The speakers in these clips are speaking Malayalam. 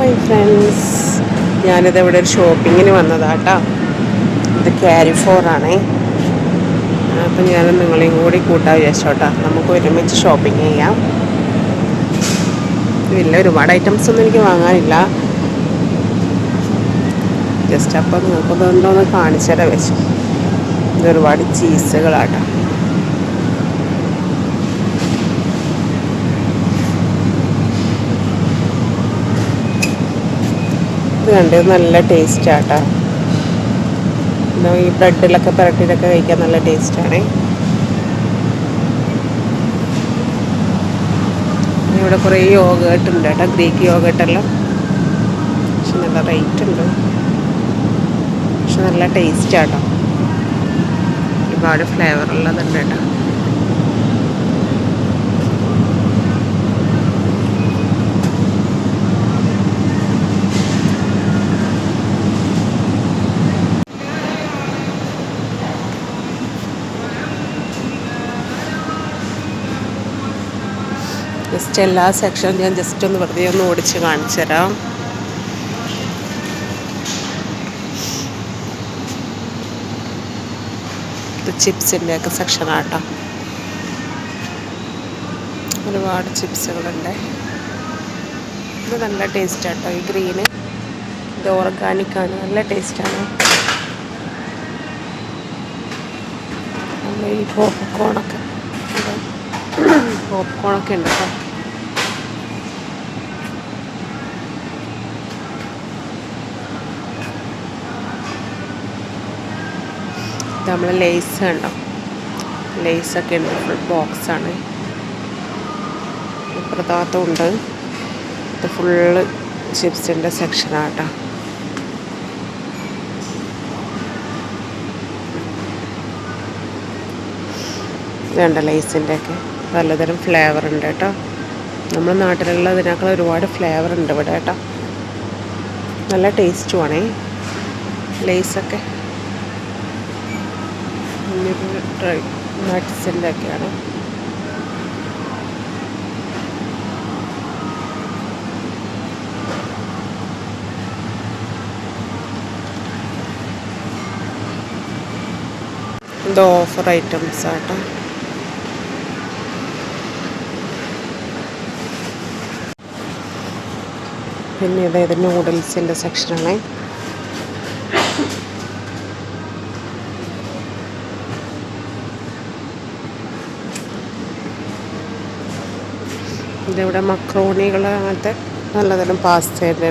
My friends. ഞാനിത് ഇവിടെ ഒരു ഷോപ്പിങ്ങിന് വന്നതാട്ടോ. ഇത് ക്യാരി ഫോറാണേ അപ്പം ഞാൻ നിങ്ങളെയും കൂടി കൂട്ടാൻ വിചാരിച്ചോട്ടാ. നമുക്ക് ഒരുമിച്ച് ഷോപ്പിംഗ് ചെയ്യാം. ഇല്ല ഒരുപാട് ഐറ്റംസ് ഒന്നും എനിക്ക് വാങ്ങാനില്ല. ജസ്റ്റ് അപ്പോൾ നിങ്ങൾക്കൊന്ന് എന്ന് കാണിച്ചു തരാം വെച്ചു ഇത് ഒരുപാട് ചീസുകളാട്ടോ ഇത് നല്ല ടേസ്റ്റ് ആട്ടോ. ഈ ബ്രെഡിലൊക്കെ പുരട്ടിയിലൊക്കെ കഴിക്കാൻ നല്ല ടേസ്റ്റാണ് ഇവിടെ കുറേ യോഗേട്ട് ഉണ്ട് കേട്ടോ ഗ്രീക്ക് യോഗേട്ടെല്ലാം പക്ഷെ നല്ല റേറ്റ് ഉണ്ട്. പക്ഷെ നല്ല ടേസ്റ്റ് ആട്ടോ. ഒരുപാട് ഫ്ലേവർ ഉള്ളതുണ്ട് കേട്ടോ. ജസ്റ്റ് എല്ലാ സെക്ഷനും ഞാൻ ജസ്റ്റ് ഒന്ന് വെറുതെ ഒന്ന് ഓടിച്ച് കാണിച്ചു തരാം. ചിപ്സിന്റെ ഒക്കെ സെക്ഷനാട്ടോ ഒരുപാട് ചിപ്സുകളുണ്ട്. ഇത് നല്ല ടേസ്റ്റ് ആട്ടോ ഈ ഗ്രീന് ഇത് ഓർഗാനിക് ആണ് നല്ല ടേസ്റ്റാണ് ഈ പോപ്കോണൊക്കെ പോപ്കോണൊക്കെ ഉണ്ട് കേട്ടോ. കണ്ടോ ലേസ് ഒക്കെ ഉണ്ട്. ഫുൾ ബോക്സാണ് ഇപ്പുറത്താത്തും ഉണ്ട്. ഇത് ഫുള്ള് ചിപ്സിന്റെ സെക്ഷനാട്ടോ വേണ്ട ലൈസിന്റെ ഒക്കെ പലതരം ഫ്ലേവർ ഉണ്ട് കേട്ടോ. നമ്മുടെ നാട്ടിലുള്ള അതിനേക്കാൾ ഒരുപാട് ഫ്ലേവർ ഉണ്ട് ഇവിടെ കേട്ടോ. നല്ല ടേസ്റ്റുമാണേ ലേസൊക്കെ ഡ്രൈ ഒക്കെയാണ്. ഇത് ഓഫർ ഐറ്റംസ് ആട്ടോ പിന്നെ അതായത് നൂഡിൽസിന്റെ സെക്ഷനാണ് ഇതിവിടെ മക്രോണികൾ അങ്ങനത്തെ നല്ലതരം പാസ്തയുടെ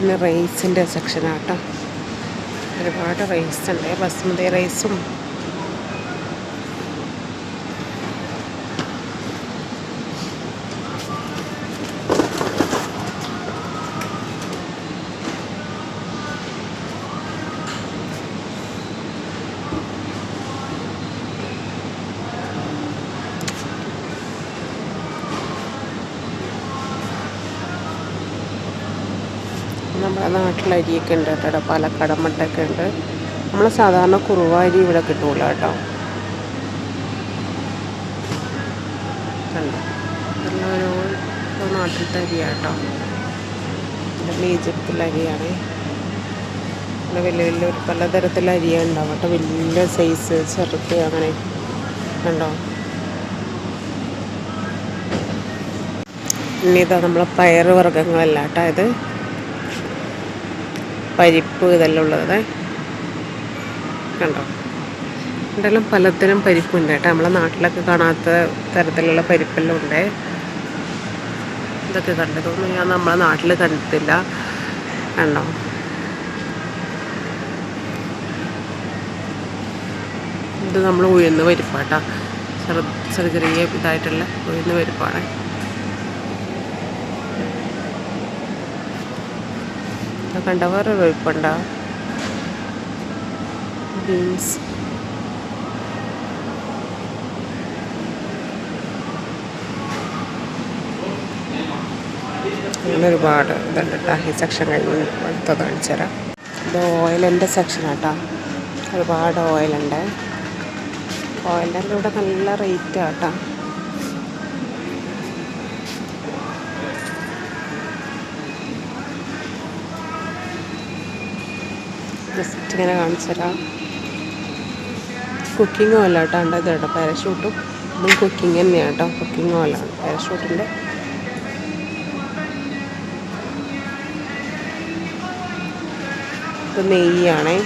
പിന്നെ റൈസിന്റെ സെക്ഷനാട്ടോ. ഒരുപാട് റൈസ് ഉണ്ട് ബസ്മതി റൈസും നമ്മുടെ നാട്ടിൽ അരിയൊക്കെ ഉണ്ട് കേട്ടോ. പാലക്കാട് മട്ടൊക്കെ ഉണ്ട്. നമ്മൾ സാധാരണ കുറുവ അരി ഇവിടെ കിട്ടൂല കേട്ടോ. കണ്ടോ? ഇതെല്ലാം ഓരോ നാട്ടിലത്തെ അരിയാട്ടോ ഇതെല്ലാം ഈജിപ്തിലെ അരിയാണ്. നല്ല വലിയ വലിയ ഒരു പലതരത്തിലെ അരിയാണ് ഉണ്ടാവും കേട്ടോ. വലിയ സൈസ് ചെറുത്ത് അങ്ങനെ. കണ്ടോ? ഇനി ഇതാ നമ്മളെ പയർ വർഗങ്ങളല്ല കേട്ടോ. ഇത് പരിപ്പ് ഇതെല്ലാം ഉള്ളത്. കണ്ടോ? ഇതെല്ലാം പലതരം പരിപ്പുണ്ട് കേട്ടോ. നമ്മളെ നാട്ടിലൊക്കെ കാണാത്ത തരത്തിലുള്ള പരിപ്പെല്ലാം ഉണ്ട്. ഇതൊക്കെ കണ്ടതൊന്നും ഞാൻ നമ്മളെ നാട്ടിൽ കണ്ടിട്ടില്ല. കണ്ടോ? ഇത് നമ്മൾ ഉയർന്ന് പരിപ്പാട്ടാ. ചെറു ചെറിയ ചെറിയ ഇതായിട്ടുള്ള ഉയർന്ന് പരിപ്പാണ്. കണ്ട വേറെ കൊഴുപ്പുണ്ട ബീൻസ്. അങ്ങനെ ഒരുപാട് ഇതുണ്ട് കേട്ടോ. ഈ സെക്ഷൻ കഴിഞ്ഞ് അടുത്ത കാണിച്ചു തരാം. ഇത് ഓയിലിന്റെ സെക്ഷൻ കേട്ടോ ഒരുപാട് ഓയിലുണ്ട് ഓയിലിന്റെ ഇവിടെ നല്ല റേറ്റ് കേട്ടോ ജസ്റ്റ് ഇങ്ങനെ കാണിച്ചു തരാം. കുക്കിംഗ് ഓല കേട്ടോ ഉണ്ട് കേട്ടോ. പാരഷൂട്ടും ഇതും കുക്കിംഗ് തന്നെയാണ് കേട്ടോ. കുക്കിംഗ് ഓലാണ് പാരഷൂട്ടിന്റെ ഇത് നെയ്യാണേ.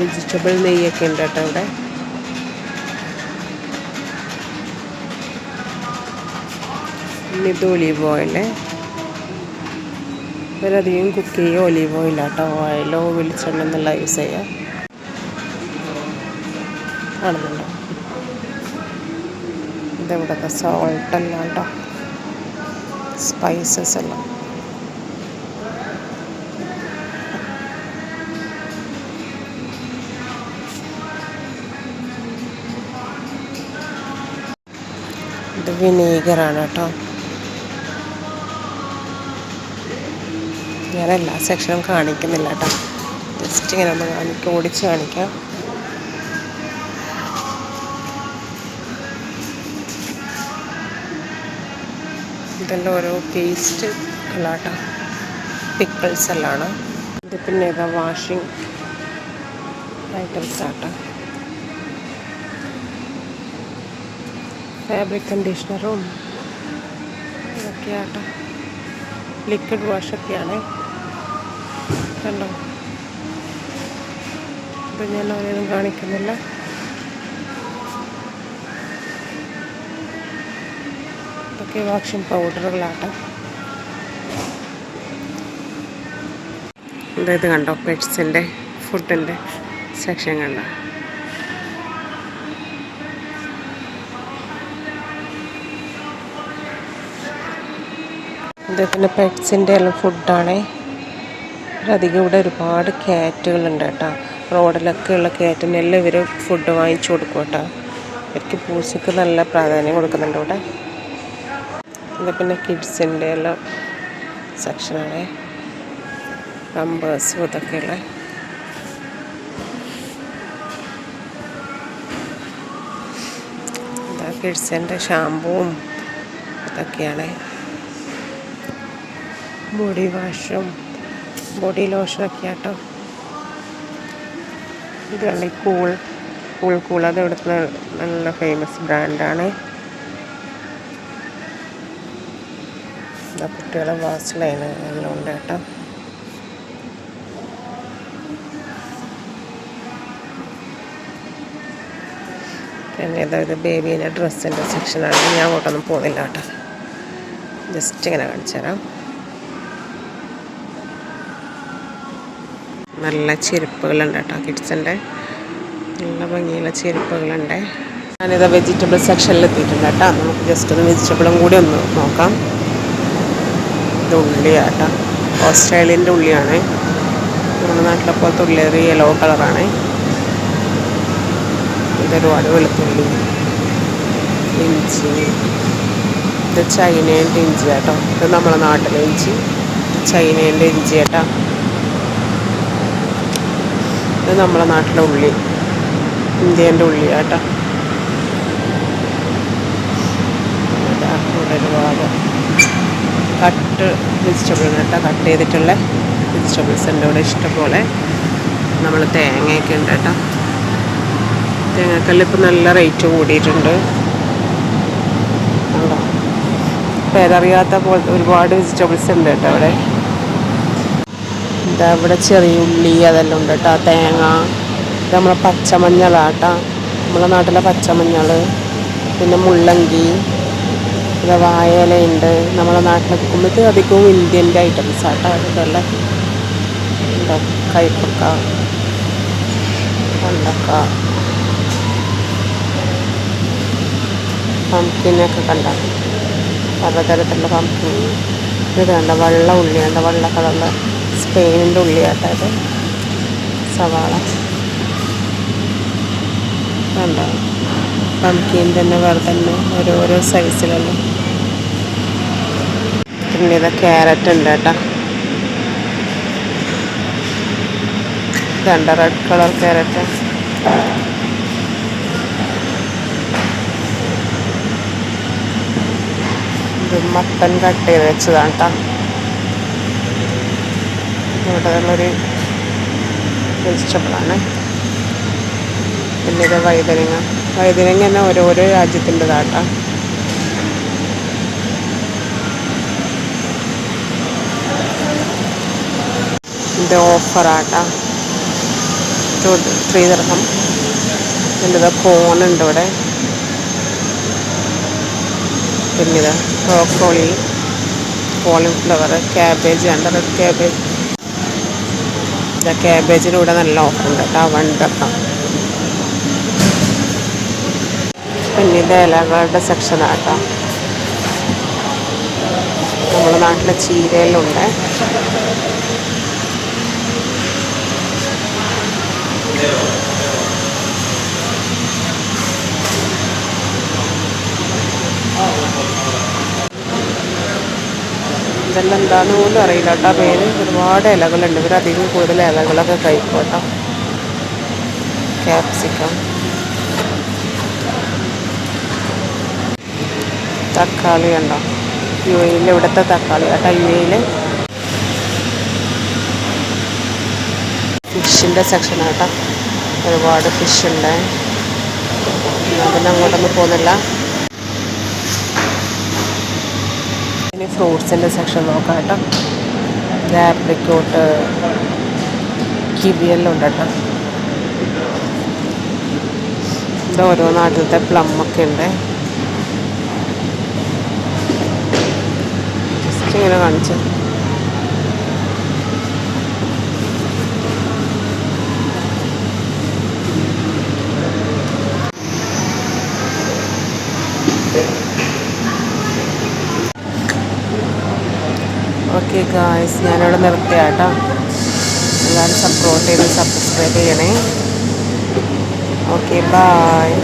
വെജിറ്റബിൾ നെയ്യൊക്കെ ഉണ്ട് കേട്ടോ ഇവിടെ. പിന്നെ ഇത് ഒലീവ് ഓയിൽ. ഇവരധികം കുക്ക് ചെയ്യുക ഒലീവ് ഓയിലാട്ടോ. ഓയിലോ വെളിച്ചെണ്ണ എന്നുള്ള യൂസ് ചെയ്യുക കാണുന്നുണ്ടോ? ഇതെവിടുത്തെ സോൾട്ട് എല്ലാം കേട്ടോ. സ്പൈസസ് എല്ലാം ഇത് വിനീഗറാണ് കേട്ടോ. ഞാൻ എല്ലാ സെക്ഷനും കാണിക്കുന്നില്ല കേട്ടോ. ജസ്റ്റ് ഇങ്ങനെ ഒന്ന് കാണിക്ക ഓടിച്ച് കാണിക്കാം. ഇതെല്ലാം ഓരോ പേസ്റ്റ് അല്ല പിക്കിൾസ് എല്ലാമാണ് ഇത് പിന്നെ ഏതാ വാഷിംഗ് ഐറ്റംസ് ആട്ടോ. ഫാബ്രിക് കണ്ടീഷണറും ഇതൊക്കെയാട്ടോ. ലിക്വിഡ് വാഷൊക്കെയാണ്. കണ്ടോ? അപ്പം ഞാൻ അവരെയൊന്നും കാണിക്കുന്നില്ല. ഇതൊക്കെ വാഷിംഗ് പൗഡറുകളാട്ടോ. ഇത് കണ്ടോ പെറ്റ്സിന്റെ ഫുഡിന്റെ സെക്ഷൻ കണ്ടോ? ഇത് പിന്നെ പെറ്റ്സിന്റെ എല്ലാം ഫുഡാണേ. അധികം ഇവിടെ ഒരുപാട് ക്യാറ്റുകളുണ്ട് കേട്ടോ. റോഡിലൊക്കെ ഉള്ള ക്യാറ്റിനെല്ലാം ഇവർ ഫുഡ് വാങ്ങിച്ചു കൊടുക്കും കേട്ടോ. ഇവർക്ക് പൂച്ചയ്ക്ക് നല്ല പ്രാധാന്യം കൊടുക്കുന്നുണ്ട് ഇവിടെ. ഇത് പിന്നെ കിഡ്സിന്റെ എല്ലാം സെക്ഷനാണ് പമ്പേഴ്സും ഇതൊക്കെയുള്ള. ഇതാ കിഡ്സിന്റെ ഷാമ്പുവും ഇതൊക്കെയാണ്. ബോഡി വാഷും ബോഡി ലോഷനൊക്കെ ആട്ടോ. ഇത് നല്ല കൂൾ കൂൾ കൂൾ അത് ഇവിടുത്തെ നല്ല ഫേമസ് ബ്രാൻഡാണ് കുട്ടികളെ വാസ്ലൈന് എല്ലാം ഉണ്ട് കേട്ടോ പിന്നെ അതായത് ബേബീന്റെ ഡ്രസ്സിന്റെ സെക്ഷനാണ് ഞാൻ അങ്ങോട്ടൊന്നും പോകുന്നില്ല കേട്ടോ. ജസ്റ്റ് ഇങ്ങനെ കാണിച്ചു തരാം നല്ല ചെരുപ്പുകളുണ്ട് കേട്ടോ കിഡ്സിന്റെ. നല്ല ഭംഗിയുള്ള ചെരുപ്പുകളുണ്ട്. ഞാനിത് വെജിറ്റബിൾ സെക്ഷനിൽ എത്തിയിട്ടുണ്ട് കേട്ടോ. നമുക്ക് ജസ്റ്റ് ഒന്ന് വെജിറ്റബിളും കൂടി ഒന്ന് നോക്കാം. ഇത് ഉള്ളിയാട്ടോ ഓസ്ട്രേലിയന്റെ ഉള്ളിയാണ്. നമ്മുടെ നാട്ടിലെ പോലത്തെ ഉള്ളി ഒരു യെല്ലോ കളറാണ് ഇതൊരുപാട് വെളുത്തുള്ളി ഇഞ്ചി. ഇത് ചൈനേന്റെ ഇഞ്ചി കേട്ടോ. ഇത് നമ്മുടെ നാട്ടിലെ ഇഞ്ചി. ചൈനേന്റെ ഇഞ്ചി കേട്ടോ. ഇത് നമ്മുടെ നാട്ടിലെ ഉള്ളി. ഇന്ത്യേന്റെ ഉള്ളി കേട്ടോ കട്ട് വെജിറ്റബിൾ കേട്ടോ. കട്ട് ചെയ്തിട്ടുള്ള വെജിറ്റബിൾസ് എന്റെ കൂടെ ഇഷ്ടംപോലെ. നമ്മൾ തേങ്ങയൊക്കെ ഉണ്ട് കേട്ടോ. തേങ്ങക്കെല്ലാം ഇപ്പം നല്ല റേറ്റ് കൂടിയിട്ടുണ്ട്. ഇപ്പം പേരറിയാത്ത പോലത്തെ ഒരുപാട് വെജിറ്റബിൾസ് ഉണ്ട് കേട്ടോ അവിടെ. ഇതാ ഇവിടെ ചെറിയ ഉള്ളി അതെല്ലാം ഉണ്ട് കേട്ടോ തേങ്ങ നമ്മളെ പച്ചമഞ്ഞളാട്ടോ നമ്മളെ നാട്ടിലെ പച്ചമഞ്ഞൾ പിന്നെ മുള്ളങ്കി പിന്നെ വായലയുണ്ട് നമ്മളെ നാട്ടിൽ കുമ്പത്ത് അധികവും ഇന്ത്യന്റെ ഐറ്റംസ് ആട്ടോ. എന്താ കൈപ്പക്ക കണ്ടക്ക പംകിനൊക്കെ കണ്ട. പലതരത്തിലുള്ള പംകിൻ ഇത് കണ്ട വെള്ള ഉള്ളി കണ്ട വെള്ള കളറിൽ സ്പെയിനിന്റെ ഉള്ളിയാട്ടോ ഇത് സവാള. കണ്ടോ? പംകിൻ തന്നെ വേറെ തന്നെ ഓരോരോ സൈസിലല്ലേ പിന്നെ ഇത് ക്യാരറ്റ് ഉണ്ട് കേട്ടോ. ഇതുണ്ട് റെഡ് കളർ ക്യാരറ്റ് ഇത് മത്തൻ കട്ട് ചെയ്ത് വെച്ചതാണ് കേട്ടോ. ഇവിടെ ഉള്ളൊരു വെജിറ്റബിളാണ്. പിന്നെ ഇത് വൈതരങ്ങ വൈതരങ്ങ തന്നെ ഓരോരോ രാജ്യത്തിന്റെതാട്ടോ. ഇത് ഓഫറാട്ടാ. ടു ത്രീ ദർഹം ഇത് കോണുണ്ട് ഇവിടെ. പിന്നെ ഇത് ബ്രോക്കോളി കോളിഫ്ലവർ ക്യാബേജ് ഉണ്ട് റെഡ് ക്യാബേജ്. ഇത് ക്യാബേജിന് ഇവിടെ നല്ല ഓഫറുണ്ട് കേട്ടോ വൺ പിന്നെ ഇത് ഇലകളുടെ സെക്ഷനാട്ടോ നമ്മുടെ നാട്ടിലെ ചീരയിലുണ്ട്. ഇതെല്ലാം എന്താണെന്ന് പോലും അറിയില്ല കേട്ടോ. പേര് ഒരുപാട് ഇലകളുണ്ട്. ഇവർ അധികം കൂടുതൽ ഇലകളൊക്കെ കഴിക്കും ക്യാപ്സിക്കം. തക്കാളി ഉണ്ടോ യു എയിൽ ഇവിടുത്തെ തക്കാളി കേട്ടോ യു എയിൽ ഫിഷിന്റെ സെക്ഷൻ കേട്ടോ. ഒരുപാട് ഫിഷ് ഉണ്ട്. അതിന് അങ്ങോട്ടൊന്നും പോകുന്നില്ല. ഇനി ഫ്രൂട്ട്സിന്റെ സെക്ഷൻ നോക്കാം കേട്ടോ. ആപ്രിക്കോട്ട് കിവിയെല്ലാം ഉണ്ട് കേട്ടോ. ഇത് ഓരോ നാട്ടിലത്തെ പ്ലം ഒക്കെ ഉണ്ട്. ജസ്റ്റ് ഇങ്ങനെ കാണിച്ചു ഓക്കെ ഗായ്സ് ഞാനിവിടെ നിർത്തിയാട്ടോ എല്ലാവരും സപ്പോർട്ട് ചെയ്ത് സബ്സ്ക്രൈബ് ചെയ്യണേ. Okay bye